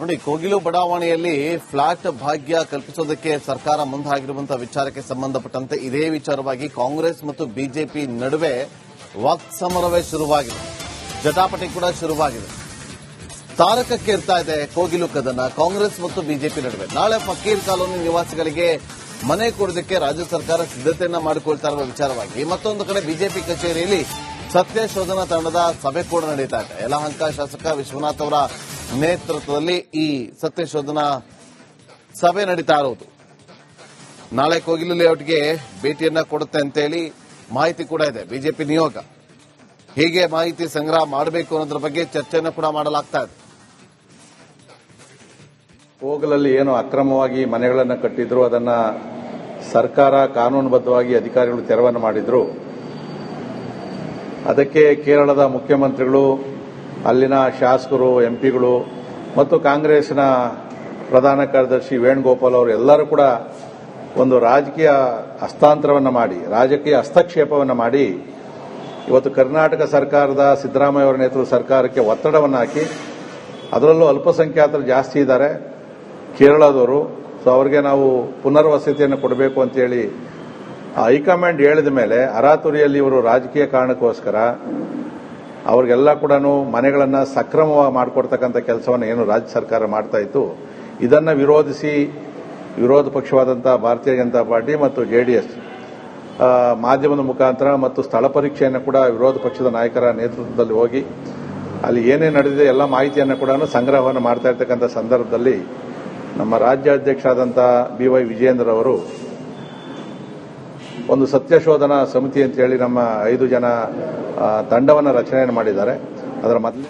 ನೋಡಿ, ಕೋಗಿಲು ಬಡಾವಣೆಯಲ್ಲಿ ಫ್ಲಾಟ್ ಭಾಗ್ಯ ಕಲ್ಪಿಸೋದಕ್ಕೆ ಸರ್ಕಾರ ಮುಂದಾಗಿರುವಂತಹ ವಿಚಾರಕ್ಕೆ ಸಂಬಂಧಪಟ್ಟಂತೆ ಇದೇ ವಿಚಾರವಾಗಿ ಕಾಂಗ್ರೆಸ್ ಮತ್ತು ಬಿಜೆಪಿ ನಡುವೆ ವಾಕ್ಸಮರವೇ ಶುರುವಾಗಿದೆ. ಜಟಾಪಟಿ ಕೂಡ ಶುರುವಾಗಿದೆ. ತಾರಕಕ್ಕೆ ಇರ್ತಾ ಇದೆ ಕೋಗಿಲು ಕದನ ಕಾಂಗ್ರೆಸ್ ಮತ್ತು ಬಿಜೆಪಿ ನಡುವೆ. ನಾಳೆ ಫಕೀರ್ ಕಾಲೋನಿ ನಿವಾಸಿಗಳಿಗೆ ಮನೆ ಕೊಡೋದಕ್ಕೆ ರಾಜ್ಯ ಸರ್ಕಾರ ಸಿದ್ಧತೆಯನ್ನ ಮಾಡಿಕೊಳ್ತಾ ಇರುವ ವಿಚಾರವಾಗಿ ಮತ್ತೊಂದು ಕಡೆ ಬಿಜೆಪಿ ಕಚೇರಿಯಲ್ಲಿ ಸತ್ಯ ಶೋಧನಾ ತಂಡದ ಸಭೆ ಕೂಡ ನಡೀತಾ ಇದೆ. ಯಲಹಂಕ ಶಾಸಕ ವಿಶ್ವನಾಥ್ ಅವರ ನೇತೃತ್ವದಲ್ಲಿ ಈ ಸತ್ಯ ಶೋಧನಾ ಸಭೆ ನಡೀತಾ ಇರುವುದು. ನಾಳೆ ಕೋಗಿಲು ಲೇಔಟ್ಗೆ ಭೇಟಿಯನ್ನ ಕೊಡುತ್ತೆ ಅಂತೇಳಿ ಮಾಹಿತಿ ಕೂಡ ಇದೆ. ಬಿಜೆಪಿ ನಿಯೋಗ ಹೀಗೆ ಮಾಹಿತಿ ಸಂಗ್ರಹ ಮಾಡಬೇಕು ಅನ್ನೋದ್ರ ಬಗ್ಗೆ ಚರ್ಚೆಯನ್ನು ಕೂಡ ಮಾಡಲಾಗ್ತಾ ಇದೆ. ಹೋಗಲಲ್ಲಿ ಏನು ಅಕ್ರಮವಾಗಿ ಮನೆಗಳನ್ನು ಕಟ್ಟಿದ್ರು, ಅದನ್ನ ಸರ್ಕಾರ ಕಾನೂನುಬದ್ಧವಾಗಿ ಅಧಿಕಾರಿಗಳು ತೆರವನ್ನು ಮಾಡಿದ್ರು. ಅದಕ್ಕೆ ಕೇರಳದ ಮುಖ್ಯಮಂತ್ರಿಗಳು ಅಲ್ಲಿನ ಶಾಸಕರು, ಎಂಪಿಗಳು ಮತ್ತು ಕಾಂಗ್ರೆಸ್ನ ಪ್ರಧಾನ ಕಾರ್ಯದರ್ಶಿ ವೇಣುಗೋಪಾಲ್ ಅವರು ಎಲ್ಲರೂ ಕೂಡ ಒಂದು ರಾಜಕೀಯ ಹಸ್ತಾಂತರವನ್ನು ಮಾಡಿ, ರಾಜಕೀಯ ಹಸ್ತಕ್ಷೇಪವನ್ನು ಮಾಡಿ ಇವತ್ತು ಕರ್ನಾಟಕ ಸರ್ಕಾರದ ಸಿದ್ದರಾಮಯ್ಯ ಅವರ ನೇತೃತ್ವದ ಸರ್ಕಾರಕ್ಕೆ ಒತ್ತಡವನ್ನು ಹಾಕಿ, ಅದರಲ್ಲೂ ಅಲ್ಪಸಂಖ್ಯಾತರು ಜಾಸ್ತಿ ಇದ್ದಾರೆ, ಕೇರಳದವರು. ಸೊ ಅವರಿಗೆ ನಾವು ಪುನರ್ವಸತಿಯನ್ನು ಕೊಡಬೇಕು ಅಂತೇಳಿ ಹೈಕಮಾಂಡ್ ಹೇಳಿದ ಮೇಲೆ ಅರಾತುರಿಯಲ್ಲಿ ಇವರು ರಾಜಕೀಯ ಕಾರಣಕ್ಕೋಸ್ಕರ ಅವ್ರಿಗೆಲ್ಲ ಕೂಡ ಮನೆಗಳನ್ನು ಸಕ್ರಮವಾಗಿ ಮಾಡಿಕೊಡ್ತಕ್ಕಂಥ ಕೆಲಸವನ್ನು ಏನು ರಾಜ್ಯ ಸರ್ಕಾರ ಮಾಡ್ತಾ ಇತ್ತು. ಇದನ್ನ ವಿರೋಧಿಸಿ ವಿರೋಧ ಪಕ್ಷವಾದಂಥ ಭಾರತೀಯ ಜನತಾ ಪಾರ್ಟಿ ಮತ್ತು ಜೆಡಿಎಸ್ ಮಾಧ್ಯಮದ ಮುಖಾಂತರ ಮತ್ತು ಸ್ಥಳ ಪರೀಕ್ಷೆಯನ್ನು ಕೂಡ ವಿರೋಧ ಪಕ್ಷದ ನಾಯಕರ ನೇತೃತ್ವದಲ್ಲಿ ಹೋಗಿ ಅಲ್ಲಿ ಏನೇನು ನಡೆದಿದೆ ಎಲ್ಲ ಮಾಹಿತಿಯನ್ನು ಕೂಡ ಸಂಗ್ರಹವನ್ನು ಮಾಡ್ತಾ ಇರ್ತಕ್ಕಂಥ ಸಂದರ್ಭದಲ್ಲಿ ನಮ್ಮ ರಾಜ್ಯಾಧ್ಯಕ್ಷ ಆದಂತಹ ಬಿ ವೈ ವಿಜಯೇಂದ್ರ ಅವರು ಒಂದು ಸತ್ಯ ಶೋಧನಾ ಸಮಿತಿ ಅಂತ ಹೇಳಿ ನಮ್ಮ ಐದು ಜನ ತಂಡವನ್ನು ರಚನೆಯನ್ನು ಮಾಡಿದ್ದಾರೆ. ಅದರ ಮೊದಲು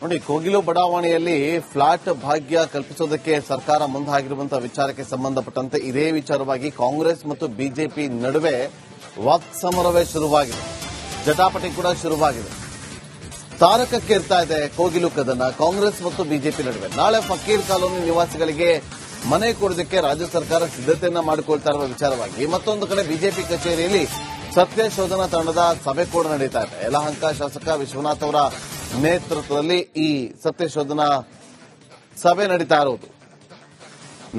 ನೋಡಿ, ಕೋಗಿಲು ಬಡಾವಣೆಯಲ್ಲಿ ಫ್ಲಾಟ್ ಭಾಗ್ಯ ಕಲ್ಪಿಸೋದಕ್ಕೆ ಸರ್ಕಾರ ಮುಂದಾಗಿರುವಂತಹ ವಿಚಾರಕ್ಕೆ ಸಂಬಂಧಪಟ್ಟಂತೆ ಇದೇ ವಿಚಾರವಾಗಿ ಕಾಂಗ್ರೆಸ್ ಮತ್ತು ಬಿಜೆಪಿ ನಡುವೆ ವಾಕ್ಸಮರವೇ ಶುರುವಾಗಿದೆ. ಜಟಾಪಟಿ ಕೂಡ ಶುರುವಾಗಿದೆ. ತಾರಕಕ್ಕೇರ್ತಾ ಇದೆ ಕೋಗಿಲು ಕದನ ಕಾಂಗ್ರೆಸ್ ಮತ್ತು ಬಿಜೆಪಿ ನಡುವೆ. ನಾಳೆ ಫಕೀರ್ ಕಾಲೋನಿ ನಿವಾಸಿಗಳಿಗೆ ಮನೆ ಕೊಡೋದಕ್ಕೆ ರಾಜ್ಯ ಸರ್ಕಾರ ಸಿದ್ಧತೆಯನ್ನ ಮಾಡಿಕೊಳ್ತಾ ಇರುವ ವಿಚಾರವಾಗಿ ಮತ್ತೊಂದು ಕಡೆ ಬಿಜೆಪಿ ಕಚೇರಿಯಲ್ಲಿ ಸತ್ಯ ಶೋಧನಾ ತಂಡದ ಸಭೆ ಕೂಡ ನಡೀತಾ ಇದೆ. ಯಲಹಂಕ ಶಾಸಕ ವಿಶ್ವನಾಥ್ ಅವರ ನೇತೃತ್ವದಲ್ಲಿ ಈ ಸತ್ಯ ಶೋಧನಾ ಸಭೆ ನಡೀತಾ ಇರುವುದು.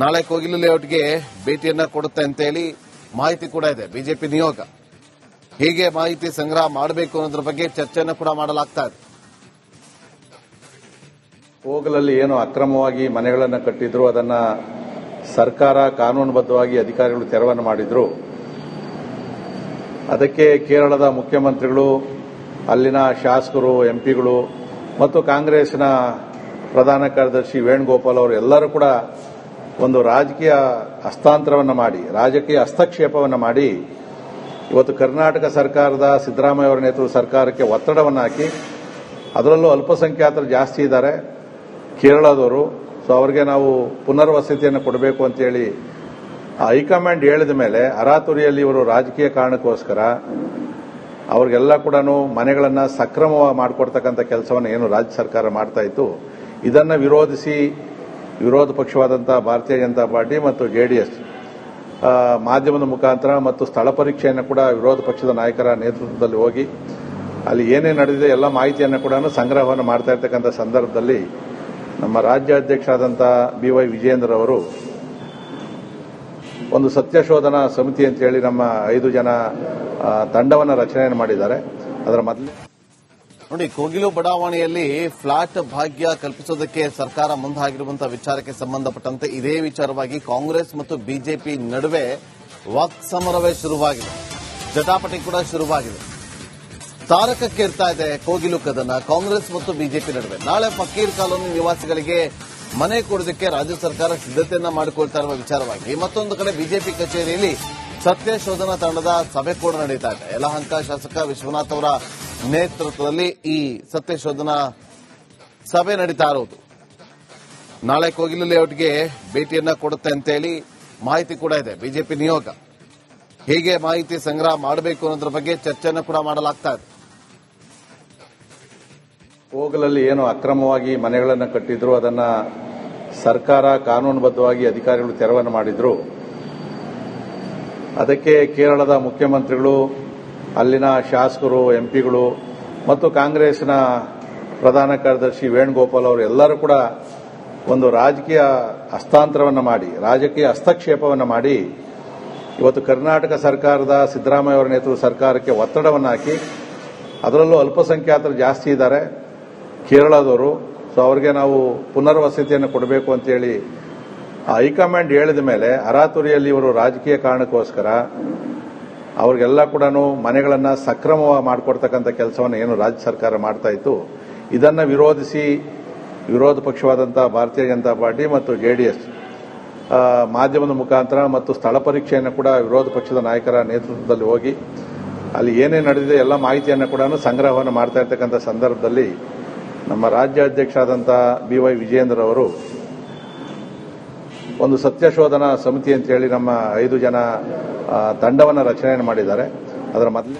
ನಾಳೆ ಕೋಗಿಲು ಲೇಔಟ್ಗೆ ಭೇಟಿಯನ್ನ ಕೊಡುತ್ತೆ ಅಂತ ಹೇಳಿ ಮಾಹಿತಿ ಕೂಡ ಇದೆ. ಬಿಜೆಪಿ ನಿಯೋಗ ಹೀಗೆ ಮಾಹಿತಿ ಸಂಗ್ರಹ ಮಾಡಬೇಕು ಅನ್ನೋದ್ರ ಬಗ್ಗೆ ಚರ್ಚೆಯನ್ನು ಕೂಡ ಮಾಡಲಾಗ್ತಾ ಇದೆ. ಹೋಗಲಲ್ಲಿ ಏನು ಅಕ್ರಮವಾಗಿ ಮನೆಗಳನ್ನು ಕಟ್ಟಿದ್ರು, ಅದನ್ನ ಸರ್ಕಾರ ಕಾನೂನುಬದ್ಧವಾಗಿ ಅಧಿಕಾರಿಗಳು ತೆರವನ್ನು ಮಾಡಿದ್ರು. ಅದಕ್ಕೆ ಕೇರಳದ ಮುಖ್ಯಮಂತ್ರಿಗಳು, ಅಲ್ಲಿನ ಶಾಸಕರು, ಎಂಪಿಗಳು ಮತ್ತು ಕಾಂಗ್ರೆಸ್ನ ಪ್ರಧಾನ ಕಾರ್ಯದರ್ಶಿ ವೇಣುಗೋಪಾಲ್ ಅವರು ಎಲ್ಲರೂ ಕೂಡ ಒಂದು ರಾಜಕೀಯ ಹಸ್ತಾಂತರವನ್ನು ಮಾಡಿ, ರಾಜಕೀಯ ಹಸ್ತಕ್ಷೇಪವನ್ನು ಮಾಡಿ ಇವತ್ತು ಕರ್ನಾಟಕ ಸರ್ಕಾರದ ಸಿದ್ದರಾಮಯ್ಯ ಅವರ ನೇತೃತ್ವದ ಸರ್ಕಾರಕ್ಕೆ ಒತ್ತಡವನ್ನು ಹಾಕಿ, ಅದರಲ್ಲೂ ಅಲ್ಪಸಂಖ್ಯಾತರು ಜಾಸ್ತಿ ಇದ್ದಾರೆ. ಕೇರಳದವರು ಸೊ ಅವರಿಗೆ ನಾವು ಪುನರ್ವಸತಿಯನ್ನು ಕೊಡಬೇಕು ಅಂತೇಳಿ ಹೈಕಮಾಂಡ್ ಹೇಳಿದ ಮೇಲೆ ಅರಾತುರಿಯಲ್ಲಿ ಇವರು ರಾಜಕೀಯ ಕಾರಣಕ್ಕೋಸ್ಕರ ಅವ್ರಿಗೆಲ್ಲ ಕೂಡ ಮನೆಗಳನ್ನು ಸಕ್ರಮವಾಗಿ ಮಾಡಿಕೊಡ್ತಕ್ಕಂಥ ಕೆಲಸವನ್ನು ಏನು ರಾಜ್ಯ ಸರ್ಕಾರ ಮಾಡ್ತಾ ಇತ್ತು. ಇದನ್ನು ವಿರೋಧಿಸಿ ವಿರೋಧ ಪಕ್ಷವಾದಂತಹ ಭಾರತೀಯ ಜನತಾ ಪಾರ್ಟಿ ಮತ್ತು ಜೆಡಿಎಸ್ ಮಾಧ್ಯಮದ ಮುಖಾಂತರ ಮತ್ತು ಸ್ಥಳ ಪರೀಕ್ಷೆಯನ್ನು ಕೂಡ ವಿರೋಧ ಪಕ್ಷದ ನಾಯಕರ ನೇತೃತ್ವದಲ್ಲಿ ಹೋಗಿ, ಅಲ್ಲಿ ಏನೇನು ನಡೆದಿದೆ ಎಲ್ಲ ಮಾಹಿತಿಯನ್ನು ಕೂಡ ಸಂಗ್ರಹವನ್ನು ಮಾಡ್ತಾ ಇರ್ತಕ್ಕಂಥ ಸಂದರ್ಭದಲ್ಲಿ ನಮ್ಮ ರಾಜ್ಯಾಧ್ಯಕ್ಷ ಆದಂತಹ ಬಿ ವೈ ವಿಜಯೇಂದ್ರ ಅವರು ಒಂದು ಸತ್ಯಶೋಧನಾ ಸಮಿತಿ ಅಂತ ಹೇಳಿ ನಮ್ಮ ಐದು ಜನ ತಂಡವನ್ನು ರಚನೆಯನ್ನು ಮಾಡಿದ್ದಾರೆ. ಅದರ ಮೊದಲು ನೋಡಿ, ಕೋಗಿಲು ಬಡಾವಣೆಯಲ್ಲಿ ಫ್ಲಾಟ್ ಭಾಗ್ಯ ಕಲ್ಪಿಸೋದಕ್ಕೆ ಸರ್ಕಾರ ಮುಂದಾಗಿರುವಂತಹ ವಿಚಾರಕ್ಕೆ ಸಂಬಂಧಪಟ್ಟಂತೆ ಇದೇ ವಿಚಾರವಾಗಿ ಕಾಂಗ್ರೆಸ್ ಮತ್ತು ಬಿಜೆಪಿ ನಡುವೆ ವಾಕ್ಸಮರವೇ ಶುರುವಾಗಿದೆ. ಜಟಾಪಟಿ ಕೂಡ ಶುರುವಾಗಿದೆ. ತಾರಕಕ್ಕೇರ್ತಾ ಇದೆ ಕೋಗಿಲು ಕದನ. ಕಾಂಗ್ರೆಸ್ ಮತ್ತು ಬಿಜೆಪಿ ನಡುವೆ. ನಾಳೆ ಫಕೀರ್ ಕಾಲೋನಿ ನಿವಾಸಿಗಳಿಗೆ ಮನೆ ಕೊಡೋದಕ್ಕೆ ರಾಜ್ಯ ಸರ್ಕಾರ ಸಿದ್ಧತೆಯನ್ನ ಮಾಡಿಕೊಳ್ತಾ ಇರುವ ವಿಚಾರವಾಗಿ ಮತ್ತೊಂದು ಕಡೆ ಬಿಜೆಪಿ ಕಚೇರಿಯಲ್ಲಿ ಸತ್ಯಶೋಧನಾ ತಂಡದ ಸಭೆ ಕೂಡ ನಡೀತಾ ಇದೆ. ಯಲಹಂಕ ಶಾಸಕ ವಿಶ್ವನಾಥ್ ಅವರ ನೇತೃತ್ವದಲ್ಲಿ ಈ ಸತ್ಯಶೋಧನಾ ಸಭೆ ನಡೀತಾ ಇರುವುದು. ನಾಳೆ ಕೋಗಿಲು ಲೇಔಟ್ಗೆ ಭೇಟಿಯನ್ನ ಕೊಡುತ್ತೆ ಅಂತೇಳಿ ಮಾಹಿತಿ ಕೂಡ ಇದೆ. ಬಿಜೆಪಿ ನಿಯೋಗ ಹೇಗೆ ಮಾಹಿತಿ ಸಂಗ್ರಹ ಮಾಡಬೇಕು ಅನ್ನೋದ್ರ ಬಗ್ಗೆ ಚರ್ಚೆಯನ್ನು ಕೂಡ ಮಾಡಲಾಗ್ತಾ ಇದೆ. ಹೋಗಲಲ್ಲಿ ಏನು ಅಕ್ರಮವಾಗಿ ಮನೆಗಳನ್ನು ಕಟ್ಟಿದ್ರು, ಅದನ್ನ ಸರ್ಕಾರ ಕಾನೂನುಬದ್ಧವಾಗಿ ಅಧಿಕಾರಿಗಳು ತೆರವನ್ನು ಮಾಡಿದ್ರು. ಅದಕ್ಕೆ ಕೇರಳದ ಮುಖ್ಯಮಂತ್ರಿಗಳು, ಅಲ್ಲಿನ ಶಾಸಕರು, ಎಂಪಿಗಳು ಮತ್ತು ಕಾಂಗ್ರೆಸ್ನ ಪ್ರಧಾನ ಕಾರ್ಯದರ್ಶಿ ವೇಣುಗೋಪಾಲ್ ಅವರು ಎಲ್ಲರೂ ಕೂಡ ಒಂದು ರಾಜಕೀಯ ಹಸ್ತಾಂತರವನ್ನು ಮಾಡಿ, ರಾಜಕೀಯ ಹಸ್ತಕ್ಷೇಪವನ್ನು ಮಾಡಿ ಇವತ್ತು ಕರ್ನಾಟಕ ಸರ್ಕಾರದ ಸಿದ್ದರಾಮಯ್ಯ ಅವರ ನೇತೃತ್ವದ ಸರ್ಕಾರಕ್ಕೆ ಒತ್ತಡವನ್ನು ಹಾಕಿ, ಅದರಲ್ಲೂ ಅಲ್ಪಸಂಖ್ಯಾತರು ಜಾಸ್ತಿ ಇದ್ದಾರೆ. ಕೇರಳದವರು ಸೊ ಅವರಿಗೆ ನಾವು ಪುನರ್ವಸತಿಯನ್ನು ಕೊಡಬೇಕು ಅಂತೇಳಿ ಹೈಕಮಾಂಡ್ ಹೇಳಿದ ಮೇಲೆ ಅರಾತುರಿಯಲ್ಲಿ ಇವರು ರಾಜಕೀಯ ಕಾರಣಕ್ಕೋಸ್ಕರ ಅವರಿಗೆಲ್ಲ ಕೂಡ ಮನೆಗಳನ್ನು ಸಕ್ರಮವಾಗಿ ಮಾಡಿಕೊಡ್ತಕ್ಕಂಥ ಕೆಲಸವನ್ನು ಏನು ರಾಜ್ಯ ಸರ್ಕಾರ ಮಾಡ್ತಾ ಇತ್ತು. ಇದನ್ನು ವಿರೋಧಿಸಿ ವಿರೋಧ ಪಕ್ಷವಾದಂಥ ಭಾರತೀಯ ಜನತಾ ಪಾರ್ಟಿ ಮತ್ತು ಜೆಡಿಎಸ್ ಮಾಧ್ಯಮದ ಮುಖಾಂತರ ಮತ್ತು ಸ್ಥಳ ಪರೀಕ್ಷೆಯನ್ನು ಕೂಡ ವಿರೋಧ ಪಕ್ಷದ ನಾಯಕರ ನೇತೃತ್ವದಲ್ಲಿ ಹೋಗಿ, ಅಲ್ಲಿ ಏನೇನು ನಡೆದಿದೆ ಎಲ್ಲ ಮಾಹಿತಿಯನ್ನು ಕೂಡ ಸಂಗ್ರಹವನ್ನು ಮಾಡ್ತಾ ಇರ್ತಕ್ಕಂಥ ಸಂದರ್ಭದಲ್ಲಿ ನಮ್ಮ ರಾಜ್ಯಾಧ್ಯಕ್ಷರಾದಂಥ ಬಿ ವೈ ವಿಜೇಂದ್ರ ಅವರು ಒಂದು ಸತ್ಯಶೋಧನಾ ಸಮಿತಿ ಅಂತ ಹೇಳಿ ನಮ್ಮ ಐದು ಜನ ತಂಡವನ್ನು ರಚನೆ ಮಾಡಿದ್ದಾರೆ. ಅದರ ಮೊದಲೇ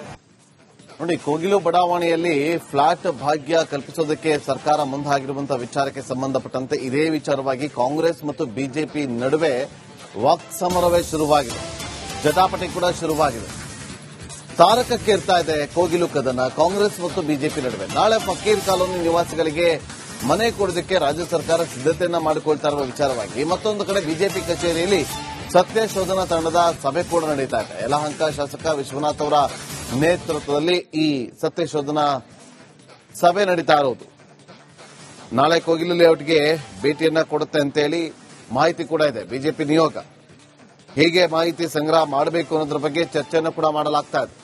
ನೋಡಿ, ಕೋಗಿಲು ಬಡಾವಣೆಯಲ್ಲಿ ಫ್ಲಾಟ್ ಭಾಗ್ಯ ಕಲ್ಪಿಸೋದಕ್ಕೆ ಸರ್ಕಾರ ಮುಂದಾಗಿರುವಂತಹ ವಿಚಾರಕ್ಕೆ ಸಂಬಂಧಪಟ್ಟಂತೆ ಇದೇ ವಿಚಾರವಾಗಿ ಕಾಂಗ್ರೆಸ್ ಮತ್ತು ಬಿಜೆಪಿ ನಡುವೆ ವಾಕ್ ಸಮರವೇ ಶುರುವಾಗಿದೆ. ಜಟಾಪಟಿ ಕೂಡ ಶುರುವಾಗಿದೆ. ತಾರಕಕ್ಕೇರ್ತಾ ಇದೆ ಕೋಗಿಲು ಕದನ. ಕಾಂಗ್ರೆಸ್ ಮತ್ತು ಬಿಜೆಪಿ ನಡುವೆ. ನಾಳೆ ಫಕೀರ್ ಕಾಲೋನಿ ನಿವಾಸಿಗಳಿಗೆ ಮನೆ ಕೊಡೋದಕ್ಕೆ ರಾಜ್ಯ ಸರ್ಕಾರ ಸಿದ್ಧತೆಯನ್ನ ಮಾಡಿಕೊಳ್ತಾ ಇರುವ ವಿಚಾರವಾಗಿ ಮತ್ತೊಂದು ಕಡೆ ಬಿಜೆಪಿ ಕಚೇರಿಯಲ್ಲಿ ಸತ್ಯ ಶೋಧನಾ ತಂಡದ ಸಭೆ ಕೂಡ ನಡೀತಾ ಇದೆ. ಯಲಹಂಕ ಶಾಸಕ ವಿಶ್ವನಾಥ್ ಅವರ ನೇತೃತ್ವದಲ್ಲಿ ಈ ಸತ್ಯ ಶೋಧನಾ ಸಭೆ ನಡೀತಾ ಇರೋದು ನಾಳೆ ಕೋಗಿಲು ಲೇಔಟ್ಗೆ ಭೇಟಿಯನ್ನ ಕೊಡುತ್ತೆ ಅಂತೇಳಿ ಮಾಹಿತಿ ಕೂಡ ಇದೆ. ಬಿಜೆಪಿ ನಿಯೋಗ ಹೇಗೆ ಮಾಹಿತಿ ಸಂಗ್ರಹ ಮಾಡಬೇಕು ಅನ್ನೋದ್ರ ಬಗ್ಗೆ ಚರ್ಚೆಯನ್ನು ಕೂಡ ಮಾಡಲಾಗ್ತಾ ಇದೆ.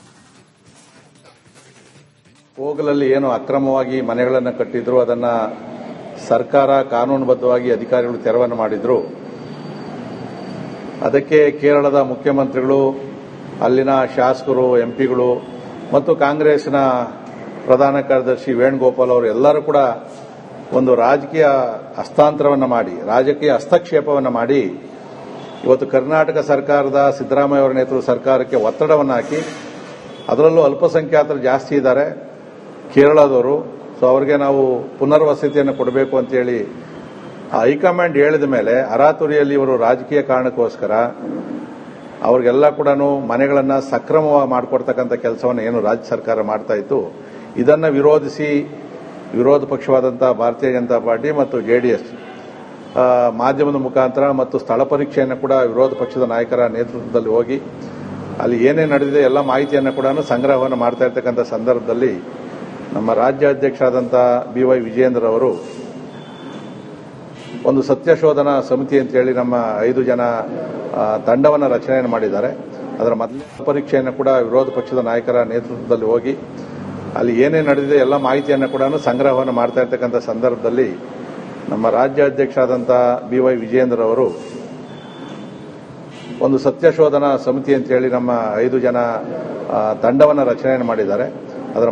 ಹೋಗಲಲ್ಲಿ ಏನು ಅಕ್ರಮವಾಗಿ ಮನೆಗಳನ್ನು ಕಟ್ಟಿದ್ರು, ಅದನ್ನ ಸರ್ಕಾರ ಕಾನೂನುಬದ್ಧವಾಗಿ ಅಧಿಕಾರಿಗಳು ತೆರವನ್ನು ಮಾಡಿದ್ರು. ಅದಕ್ಕೆ ಕೇರಳದ ಮುಖ್ಯಮಂತ್ರಿಗಳು, ಅಲ್ಲಿನ ಶಾಸಕರು, ಎಂಪಿಗಳು ಮತ್ತು ಕಾಂಗ್ರೆಸ್ನ ಪ್ರಧಾನ ಕಾರ್ಯದರ್ಶಿ ವೇಣುಗೋಪಾಲ್ ಅವರು ಎಲ್ಲರೂ ಕೂಡ ಒಂದು ರಾಜಕೀಯ ಹಸ್ತಾಂತರವನ್ನು ಮಾಡಿ, ರಾಜಕೀಯ ಹಸ್ತಕ್ಷೇಪವನ್ನು ಮಾಡಿ ಇವತ್ತು ಕರ್ನಾಟಕ ಸರ್ಕಾರದ ಸಿದ್ದರಾಮಯ್ಯ ಅವರ ನೇತೃತ್ವದ ಸರ್ಕಾರಕ್ಕೆ ಒತ್ತಡವನ್ನು ಹಾಕಿ, ಅದರಲ್ಲೂ ಅಲ್ಪಸಂಖ್ಯಾತರು ಜಾಸ್ತಿ ಇದ್ದಾರೆ. ಕೇರಳದವರು ಸೊ ಅವರಿಗೆ ನಾವು ಪುನರ್ವಸತಿಯನ್ನು ಕೊಡಬೇಕು ಅಂತೇಳಿ ಹೈಕಮಾಂಡ್ ಹೇಳಿದ ಮೇಲೆ ಅರಾತುರಿಯಲ್ಲಿ ಇವರು ರಾಜಕೀಯ ಕಾರಣಕ್ಕೋಸ್ಕರ ಅವ್ರಿಗೆಲ್ಲ ಕೂಡ ಮನೆಗಳನ್ನು ಸಕ್ರಮವಾಗಿ ಮಾಡಿಕೊಡ್ತಕ್ಕಂಥ ಕೆಲಸವನ್ನು ಏನು ರಾಜ್ಯ ಸರ್ಕಾರ ಮಾಡ್ತಾ ಇತ್ತು. ಇದನ್ನು ವಿರೋಧಿಸಿ ವಿರೋಧ ಪಕ್ಷವಾದಂಥ ಭಾರತೀಯ ಜನತಾ ಪಾರ್ಟಿ ಮತ್ತು ಜೆಡಿಎಸ್ ಮಾಧ್ಯಮದ ಮುಖಾಂತರ ಮತ್ತು ಸ್ಥಳ ಪರೀಕ್ಷೆಯನ್ನು ಕೂಡ ವಿರೋಧ ಪಕ್ಷದ ನಾಯಕರ ನೇತೃತ್ವದಲ್ಲಿ ಹೋಗಿ ಅಲ್ಲಿ ಏನೇ ನಡೆದಿದೆ ಎಲ್ಲ ಮಾಹಿತಿಯನ್ನು ಕೂಡ ಸಂಗ್ರಹವನ್ನು ಮಾಡ್ತಾ ಇರ್ತಕ್ಕಂಥ ಸಂದರ್ಭದಲ್ಲಿ ನಮ್ಮ ರಾಜ್ಯಾಧ್ಯಕ್ಷರಾದಂಥ ಬಿ ವೈ ವಿಜೇಂದ್ರ ಅವರು ಒಂದು ಸತ್ಯಶೋಧನಾ ಸಮಿತಿ ಅಂತ ಹೇಳಿ ನಮ್ಮ ಐದು ಜನ ತಂಡವನ್ನು ರಚನೆಯನ್ನು ಮಾಡಿದ್ದಾರೆ. ಅದರ ಮೊದಲ ಪರೀಕ್ಷೆಯನ್ನು ಕೂಡ ವಿರೋಧ ಪಕ್ಷದ ನಾಯಕರ ನೇತೃತ್ವದಲ್ಲಿ ಹೋಗಿ ಅಲ್ಲಿ ಏನೇನು ನಡೆದಿದೆ ಎಲ್ಲ ಮಾಹಿತಿಯನ್ನು ಕೂಡ ಸಂಗ್ರಹವನ್ನು ಮಾಡ್ತಾ ಇರ್ತಕ್ಕಂಥ ಸಂದರ್ಭದಲ್ಲಿ ನಮ್ಮ ರಾಜ್ಯಾಧ್ಯಕ್ಷರಾದಂಥ ಬಿ ವೈ ವಿಜೇಂದ್ರ ಅವರು ಒಂದು ಸತ್ಯಶೋಧನಾ ಸಮಿತಿ ಅಂತ ಹೇಳಿ ನಮ್ಮ ಐದು ಜನ ತಂಡವನ್ನು ರಚನೆಯನ್ನು ಮಾಡಿದ್ದಾರೆ. ಅದರ